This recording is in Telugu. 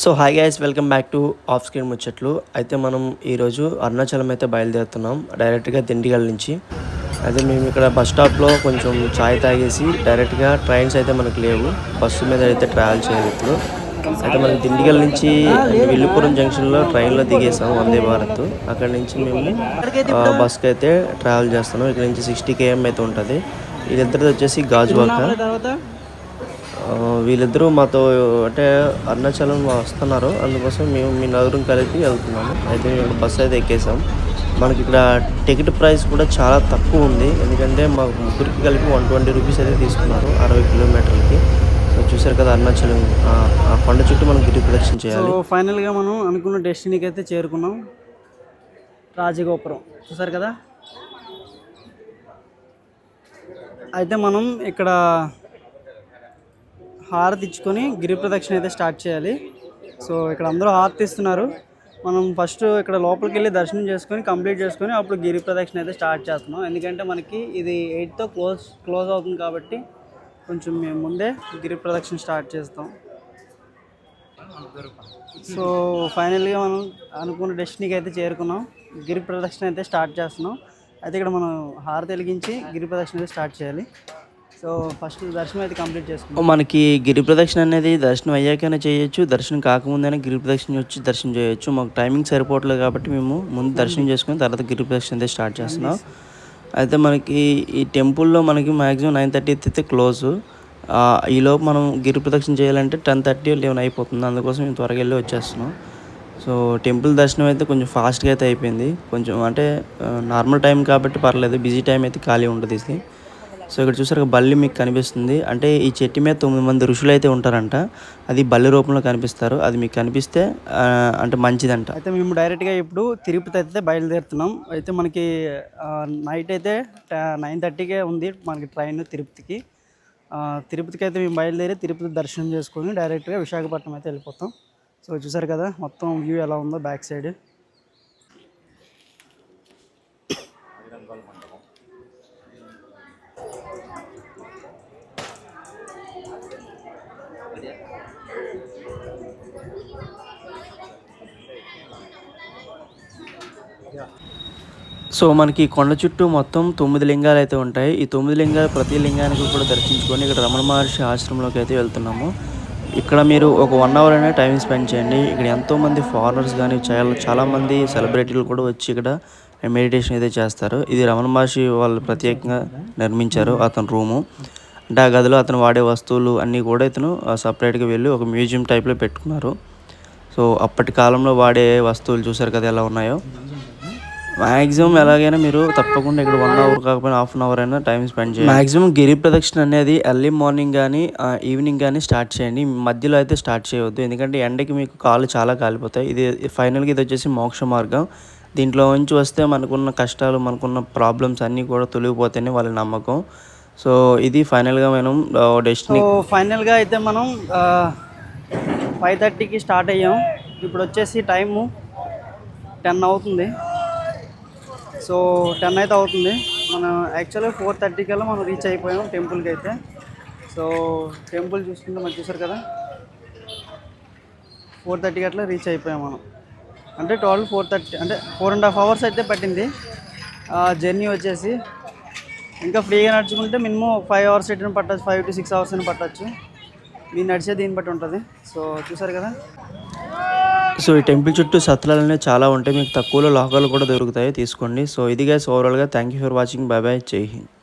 So hi guys welcome back to off screen ముచ్చట్లు. అయితే మనం ఈరోజు అరుణాచలం అయితే బయలుదేరుతున్నాం డైరెక్ట్గా దిండిగల్ నుంచి. అయితే మేము ఇక్కడ బస్ స్టాప్లో కొంచెం చాయ్ తాగేసి డైరెక్ట్గా ట్రైన్స్ అయితే మనకు లేవు. బస్సు మీద అయితే ట్రావెల్ చేయాలి ఇప్పుడు. అయితే మనం దిండిగల్ నుంచి విల్లుపురం జంక్షన్లో ట్రైన్లో దిగేసాం వందే భారత్. అక్కడ నుంచి మేము బస్కి అయితే ట్రావెల్ చేస్తున్నాం. ఇక్కడ నుంచి సిక్స్టీ కేఎం అయితే ఉంటుంది. వీళ్ళిద్దరిది వచ్చేసి గాజువాక. వీళ్ళిద్దరూ మాతో అంటే అరుణాచలం వస్తున్నారు. అందుకోసం మేము మీ నలుగురం కలిపి వెళ్తున్నాము. అయితే మేము బస్సు అయితే ఎక్కేసాం. మనకి ఇక్కడ టికెట్ ప్రైస్ కూడా చాలా తక్కువ ఉంది. ఎందుకంటే మాకు ముగ్గురికి కలిపి వన్ ట్వంటీ రూపీస్ అయితే తీసుకున్నారు అరవై కిలోమీటర్లకి. సో చూసారు కదా అరుణాచలం ఆ, కొండ చుట్టూ మనం గిరి ప్రదక్షిణ సో చేయాలి. ఫైనల్గా మనం అనుకున్న డెస్టినీకి అయితే చేరుకున్నాం. రాజగోపురం. చూసారు కదా? అయితే మనం ఇక్కడ హారతి ఇచ్చుకొని గిరి ప్రదక్షిణ అయితే స్టార్ట్ చేయాలి. సో ఇక్కడ అందరూ హారతి ఇస్తున్నారు. మనం ఫస్ట్ ఇక్కడ లోపలికి వెళ్ళి దర్శనం చేసుకొని కంప్లీట్ చేసుకొని అప్పుడు గిరి ప్రదక్షిణ అయితే స్టార్ట్ చేస్తున్నాం. ఎందుకంటే మనకి ఇది ఎయిట్తో క్లోజ్ క్లోజ్ అవుతుంది కాబట్టి కొంచెం మేము ముందే గిరి ప్రదక్షిణ స్టార్ట్ చేస్తాం. సో ఫైనల్గా మనం అనుకున్న డెస్టినీకి అయితే చేరుకున్నాం. గిరి ప్రదక్షిణ అయితే స్టార్ట్ చేస్తున్నాం. అయితే ఇక్కడ మనం హారతి వెలిగించి గిరి ప్రదక్షిణ అయితే స్టార్ట్ చేయాలి. సో ఫస్ట్ దర్శనం అయితే కంప్లీట్ చేసుకున్నాం. మనకి గిరి ప్రదక్షిణ అనేది దర్శనం అయ్యాకనే చేయొచ్చు దర్శనం కాకముందైనా గిరి ప్రదక్షిణ వచ్చి దర్శనం చేయొచ్చు. మాకు టైమింగ్ సరిపోవట్లేదు కాబట్టి మేము ముందు దర్శనం చేసుకుని తర్వాత గిరి ప్రదక్షిణ అయితే స్టార్ట్ చేస్తున్నాం. అయితే మనకి ఈ టెంపుల్లో మనకి మ్యాక్సిమం నైన్ థర్టీ అయితే క్లోజ్. ఈలోపు మనం గిరి ప్రదక్షిణ చేయాలంటే టెన్ థర్టీ లెవెన్ అయిపోతుంది. అందుకోసం మేము త్వరగా వెళ్ళి వచ్చేస్తున్నాం. సో టెంపుల్ దర్శనం అయితే కొంచెం ఫాస్ట్గా అయితే అయిపోయింది. కొంచెం అంటే నార్మల్ టైం కాబట్టి పర్లేదు. బిజీ టైం అయితే ఖాళీ ఉంటుంది ఇది సో ఇక్కడ చూసారు బల్లి మీకు కనిపిస్తుంది. అంటే ఈ చెట్టు మీద తొమ్మిది మంది ఋషులు అయితే ఉంటారంట. అది బల్లి రూపంలో కనిపిస్తారు. అది మీకు కనిపిస్తే అంటే మంచిదంట. అయితే మేము డైరెక్ట్గా ఇప్పుడు తిరుపతి అయితే బయలుదేరుతున్నాం. అయితే మనకి నైట్ అయితే నైన్ థర్టీకే ఉంది మనకి ట్రైన్ తిరుపతికి. తిరుపతికి అయితే మేము బయలుదేరి తిరుపతి దర్శనం చేసుకొని డైరెక్ట్గా విశాఖపట్నం అయితే వెళ్ళిపోతాం. సో చూసారు కదా మొత్తం వ్యూ ఎలా ఉందో బ్యాక్ సైడ్. సో మనకి కొండ చుట్టూ మొత్తం తొమ్మిది లింగాలు అయితే ఉంటాయి. ఈ తొమ్మిది లింగాలు ప్రతి లింగానికి కూడా దర్శించుకొని ఇక్కడ రమణ మహర్షి ఆశ్రమంలోకి అయితే వెళ్తున్నాము. ఇక్కడ మీరు ఒక వన్ అవర్ అయినా టైం స్పెండ్ చేయండి. ఇక్కడ ఎంతో మంది ఫారినర్స్ కానీ చాలా చాలామంది సెలబ్రిటీలు కూడా వచ్చి ఇక్కడ మెడిటేషన్ అయితే చేస్తారు. ఇది రమణ మహర్షి వాళ్ళు ప్రత్యేకంగా నిర్మించారు అతని రూము. అంటే ఆ గదిలో అతను వాడే వస్తువులు అన్నీ కూడా ఇతను సపరేట్గా వెళ్ళి ఒక మ్యూజియం టైప్లో పెట్టుకున్నారు. సో అప్పటి కాలంలో వాడే వస్తువులు చూసారు కదా ఎలా ఉన్నాయో. మ్యాక్సిమం ఎలాగైనా మీరు తప్పకుండా ఇక్కడ వన్ అవర్ కాకపోయినా హాఫ్ అన్ అవర్ అయినా టైం స్పెండ్ చేయండి. మ్యాక్సిమం గిరి ప్రదక్షిణ అనేది ఎర్లీ మార్నింగ్ కానీ ఈవినింగ్ కానీ స్టార్ట్ చేయండి. మధ్యలో అయితే స్టార్ట్ చేయవద్దు ఎందుకంటే ఎండకి మీకు కాళ్ళు చాలా కాలిపోతాయి. ఇది ఫైనల్గా ఇది వచ్చేసి మోక్ష మార్గం. దీంట్లో నుంచి వస్తే మనకున్న కష్టాలు మనకున్న ప్రాబ్లమ్స్ అన్నీ కూడా తొలగిపోతాయని వాళ్ళ నమ్మకం. సో ఇది ఫైనల్గా మనం డెస్టినీ ఫైనల్గా అయితే మనం ఫైవ్ థర్టీకి స్టార్ట్ అయ్యాం. ఇప్పుడు వచ్చేసి టైము టెన్ అవుతుంది. సో టెన్ అయితే అవుతుంది. మనం యాక్చువల్గా ఫోర్ థర్టీ కల్లా మనం రీచ్ అయిపోయాం టెంపుల్కి అయితే. సో టెంపుల్ చూసుకుంటే మనం చూసారు కదా? ఫోర్ థర్టీకి అట్లా రీచ్ అయిపోయాం మనం. అంటే టోటల్ ఫోర్ థర్టీ అంటే ఫోర్ అండ్ హాఫ్ అవర్స్ అయితే పట్టింది. జర్నీ వచ్చేసి ఇంకా ఫ్రీగా నడుచుకుంటే మినిమం ఫైవ్ అవర్స్ ఎట్టిన పట్టచ్చు ఫైవ్ టు సిక్స్ అవర్స్ అని పట్టచ్చు. మీరు నడిచే దీన్ని బట్టి ఉంటుంది. సో చూసారు కదా? సో ఈ టెంపుల్ చుట్టూ సత్రాలు అనేవి చాలా ఉంటాయి. మీకు తక్కువలో లోకాలు కూడా దొరుకుతాయి. తీసుకోండి. సో ఇది గైస్ ఓవరాల్గా thank you for watching bye bye జై హింద్.